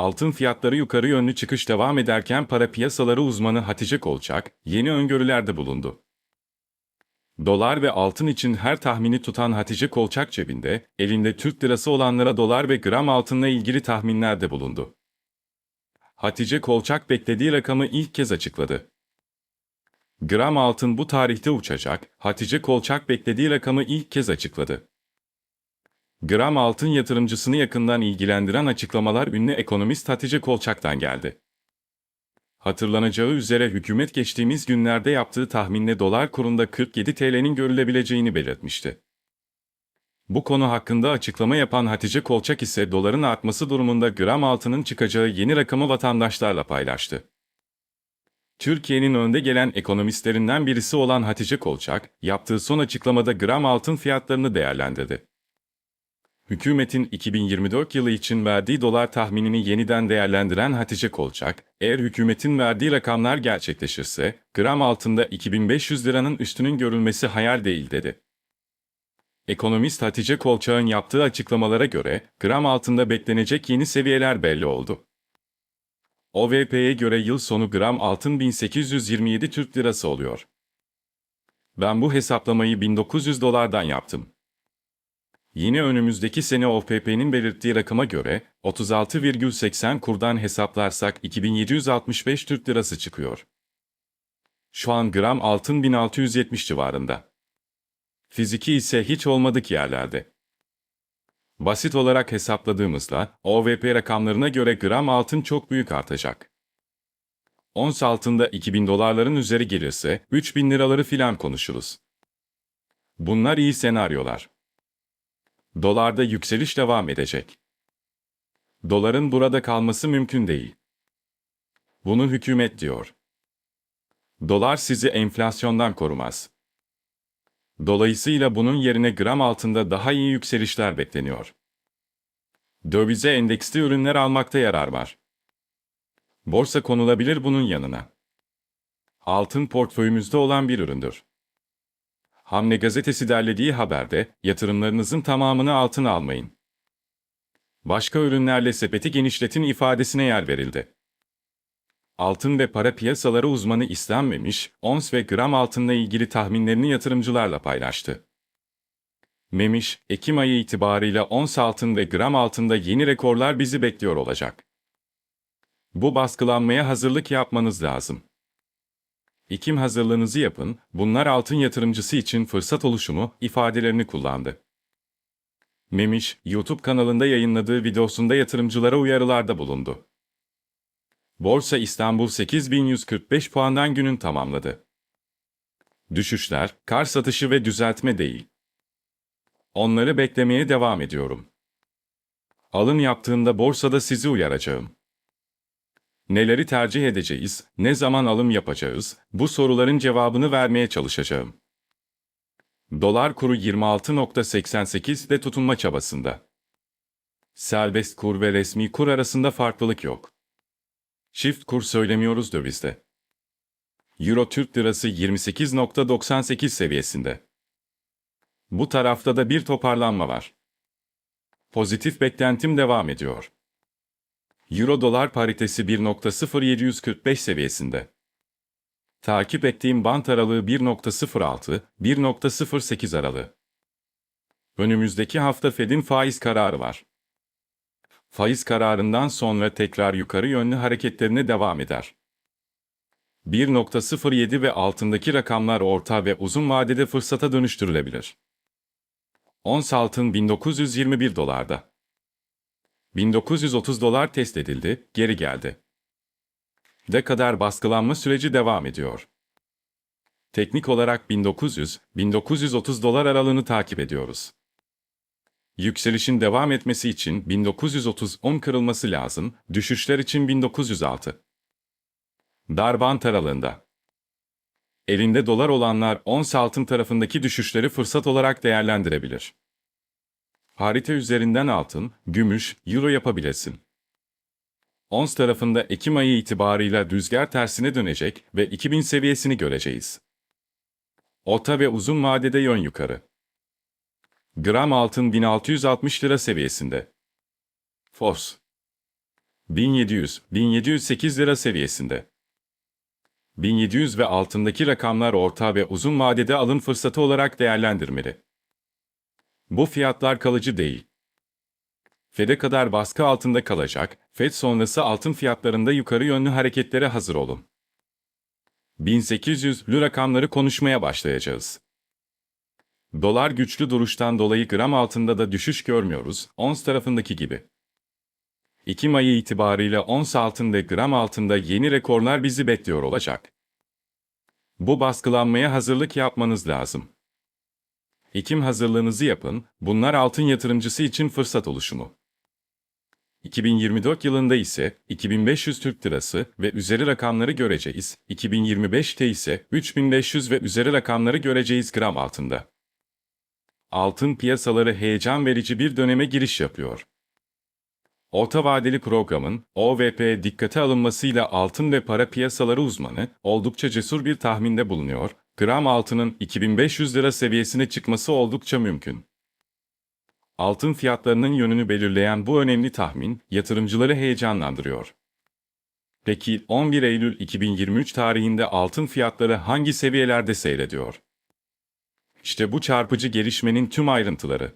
altın fiyatları yukarı yönlü çıkış devam ederken para piyasaları uzmanı Hatice Kolçak, yeni öngörülerde bulundu. Dolar ve altın için her tahmini tutan Hatice Kolçak cebinde, elinde Türk lirası olanlara dolar ve gram altınla ilgili tahminlerde bulundu. Hatice Kolçak beklediği rakamı ilk kez açıkladı. Gram altın bu tarihte uçacak, Hatice Kolçak beklediği rakamı ilk kez açıkladı. Gram altın yatırımcısını yakından ilgilendiren açıklamalar ünlü ekonomist Hatice Kolçak'tan geldi. Hatırlanacağı üzere hükümet geçtiğimiz günlerde yaptığı tahminle dolar kurunda 47 TL'nin görülebileceğini belirtmişti. Bu konu hakkında açıklama yapan Hatice Kolçak ise doların artması durumunda gram altının çıkacağı yeni rakamı vatandaşlarla paylaştı. Türkiye'nin önde gelen ekonomistlerinden birisi olan Hatice Kolçak, yaptığı son açıklamada gram altın fiyatlarını değerlendirdi. Hükümetin 2024 yılı için verdiği dolar tahminini yeniden değerlendiren Hatice Kolçak, eğer hükümetin verdiği rakamlar gerçekleşirse, gram altında 2500 liranın üstünün görülmesi hayal değil dedi. Ekonomist Hatice Kolçak'ın yaptığı açıklamalara göre, gram altında beklenecek yeni seviyeler belli oldu. OVP'ye göre yıl sonu gram altın 1827 Türk Lirası oluyor. Ben bu hesaplamayı 1900 dolardan yaptım. Yine önümüzdeki sene OPP'nin belirttiği rakama göre 36,80 kurdan hesaplarsak 2765 Türk Lirası çıkıyor. Şu an gram altın 1670 civarında. Fiziki ise hiç olmadık yerlerde. Basit olarak hesapladığımızda OVP rakamlarına göre gram altın çok büyük artacak. Ons altında 2000 dolarların üzeri gelirse 3000 liraları filan konuşuruz. Bunlar iyi senaryolar. Dolarda yükseliş devam edecek. Doların burada kalması mümkün değil. Bunu hükümet diyor. Dolar sizi enflasyondan korumaz. Dolayısıyla bunun yerine gram altında daha iyi yükselişler bekleniyor. Dövize endeksli ürünler almakta yarar var. Borsa konulabilir bunun yanına. Altın portföyümüzde olan bir üründür. Hamle gazetesi derlediği haberde yatırımlarınızın tamamını altına almayın. Başka ürünlerle sepeti genişletin ifadesine yer verildi. Altın ve para piyasaları uzmanı istenmemiş, ons ve gram altınla ilgili tahminlerini yatırımcılarla paylaştı. Memiş, Ekim ayı itibarıyla ons altın ve gram altında yeni rekorlar bizi bekliyor olacak. Bu baskılanmaya hazırlık yapmanız lazım. Ekim hazırlığınızı yapın, bunlar altın yatırımcısı için fırsat oluşumu ifadelerini kullandı. Memiş, YouTube kanalında yayınladığı videosunda yatırımcılara uyarılarda bulundu. Borsa İstanbul 8145 puandan günün tamamladı. Düşüşler, kar satışı ve düzeltme değil. Onları beklemeye devam ediyorum. Alım yaptığımda borsada sizi uyaracağım. Neleri tercih edeceğiz, ne zaman alım yapacağız, bu soruların cevabını vermeye çalışacağım. Dolar kuru 26.88'de tutunma çabasında. Serbest kur ve resmi kur arasında farklılık yok. Çift kur söylemiyoruz dövizde. Euro Türk Lirası 28.98 seviyesinde. Bu tarafta da bir toparlanma var. Pozitif beklentim devam ediyor. Euro dolar paritesi 1.0745 seviyesinde. Takip ettiğim bant aralığı 1.06-1.08 aralığı. Önümüzdeki hafta Fed'in faiz kararı var. Faiz kararından sonra tekrar yukarı yönlü hareketlerine devam eder. 1.07 ve altındaki rakamlar orta ve uzun vadede fırsata dönüştürülebilir. Ons altın 1921 dolarda. 1930 dolar test edildi, geri geldi. De kadar baskılanma süreci devam ediyor. Teknik olarak 1900-1930 dolar aralığını takip ediyoruz. Yükselişin devam etmesi için 1930-10 kırılması lazım, düşüşler için 1906. Darbant aralığında. Elinde dolar olanlar ons altın tarafındaki düşüşleri fırsat olarak değerlendirebilir. Harita üzerinden altın, gümüş, euro yapabilirsin. Ons tarafında Ekim ayı itibarıyla rüzgar tersine dönecek ve 2000 seviyesini göreceğiz. Orta ve uzun vadede yön yukarı. Gram altın 1660 lira seviyesinde. Fos. 1700-1708 lira seviyesinde. 1700 ve altındaki rakamlar orta ve uzun vadede alım fırsatı olarak değerlendirmeli. Bu fiyatlar kalıcı değil. Fed'e kadar baskı altında kalacak, Fed sonrası altın fiyatlarında yukarı yönlü hareketlere hazır olun. 1800'lü rakamları konuşmaya başlayacağız. Dolar güçlü duruştan dolayı gram altında da düşüş görmüyoruz, ons tarafındaki gibi. Ekim ayı itibariyle ons altında gram altında yeni rekorlar bizi bekliyor olacak. Bu baskılanmaya hazırlık yapmanız lazım. Ekim hazırlığınızı yapın, bunlar altın yatırımcısı için fırsat oluşumu. 2024 yılında ise 2500 Türk Lirası ve üzeri rakamları göreceğiz. 2025'te ise 3500 ve üzeri rakamları göreceğiz gram altında. Altın piyasaları heyecan verici bir döneme giriş yapıyor. Orta vadeli programın OVP dikkate alınmasıyla altın ve para piyasaları uzmanı oldukça cesur bir tahminde bulunuyor. Gram altının 2500 lira seviyesine çıkması oldukça mümkün. Altın fiyatlarının yönünü belirleyen bu önemli tahmin yatırımcıları heyecanlandırıyor. Peki 11 Eylül 2023 tarihinde altın fiyatları hangi seviyelerde seyrediyor? İşte bu çarpıcı gelişmenin tüm ayrıntıları.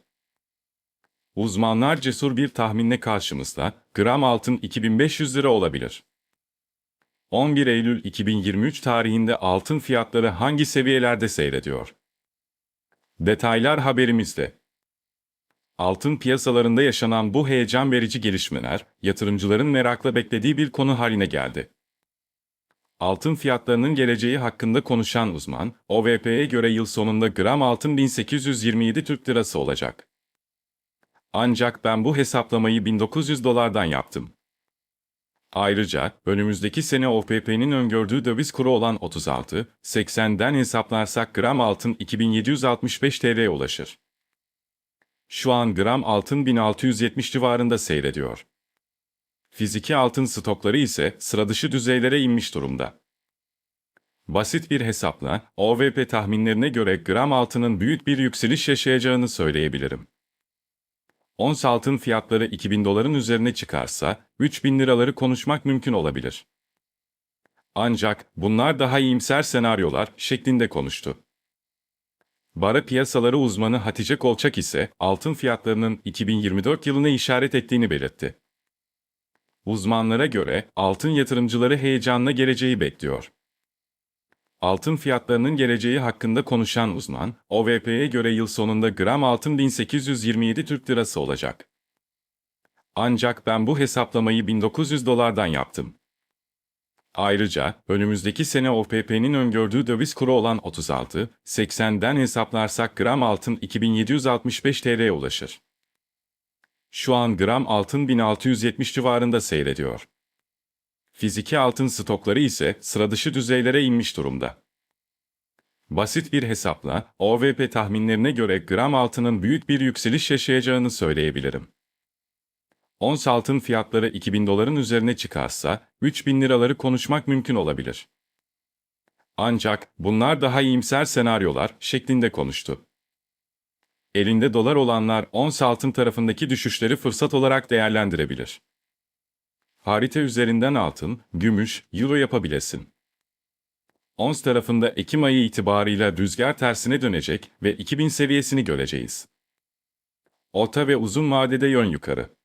Uzmanlar cesur bir tahminle karşımızda, gram altın 2500 lira olabilir. 11 Eylül 2023 tarihinde altın fiyatları hangi seviyelerde seyrediyor? Detaylar haberimizde. Altın piyasalarında yaşanan bu heyecan verici gelişmeler, yatırımcıların merakla beklediği bir konu haline geldi. Altın fiyatlarının geleceği hakkında konuşan uzman, OVP'ye göre yıl sonunda gram altın 1827 Türk Lirası olacak. Ancak ben bu hesaplamayı 1900 dolardan yaptım. Ayrıca önümüzdeki sene OPP'nin öngördüğü döviz kuru olan 36.80'den hesaplarsak gram altın 2765 TL'ye ulaşır. Şu an gram altın 1670 civarında seyrediyor. Fiziki altın stokları ise sıra dışı düzeylere inmiş durumda. Basit bir hesapla OVP tahminlerine göre gram altının büyük bir yükseliş yaşayacağını söyleyebilirim. Ons altın fiyatları 2000 doların üzerine çıkarsa 3000 liraları konuşmak mümkün olabilir. Ancak bunlar daha iyimser senaryolar şeklinde konuştu. Bara piyasaları uzmanı Hatice Kolçak ise altın fiyatlarının 2024 yılına işaret ettiğini belirtti. Uzmanlara göre altın yatırımcıları heyecanla geleceği bekliyor. Altın fiyatlarının geleceği hakkında konuşan uzman, OVP'ye göre yıl sonunda gram altın 1827 Türk Lirası olacak. Ancak ben bu hesaplamayı 1900 dolardan yaptım. Ayrıca önümüzdeki sene OPP'nin öngördüğü döviz kuru olan 36.80'den hesaplarsak gram altın 2765 TL'ye ulaşır. Şu an gram altın 1670 civarında seyrediyor. Fiziki altın stokları ise sıra dışı düzeylere inmiş durumda. Basit bir hesapla OVP tahminlerine göre gram altının büyük bir yükseliş yaşayacağını söyleyebilirim. Ons altın fiyatları 2000 doların üzerine çıkarsa 3000 liraları konuşmak mümkün olabilir. Ancak bunlar daha iyimser senaryolar şeklinde konuştu. Elinde dolar olanlar ons altın tarafındaki düşüşleri fırsat olarak değerlendirebilir. Harita üzerinden altın, gümüş, euro yapabilesin. Ons tarafında Ekim ayı itibarıyla rüzgar tersine dönecek ve 2000 seviyesini göreceğiz. Orta ve uzun vadede yön yukarı.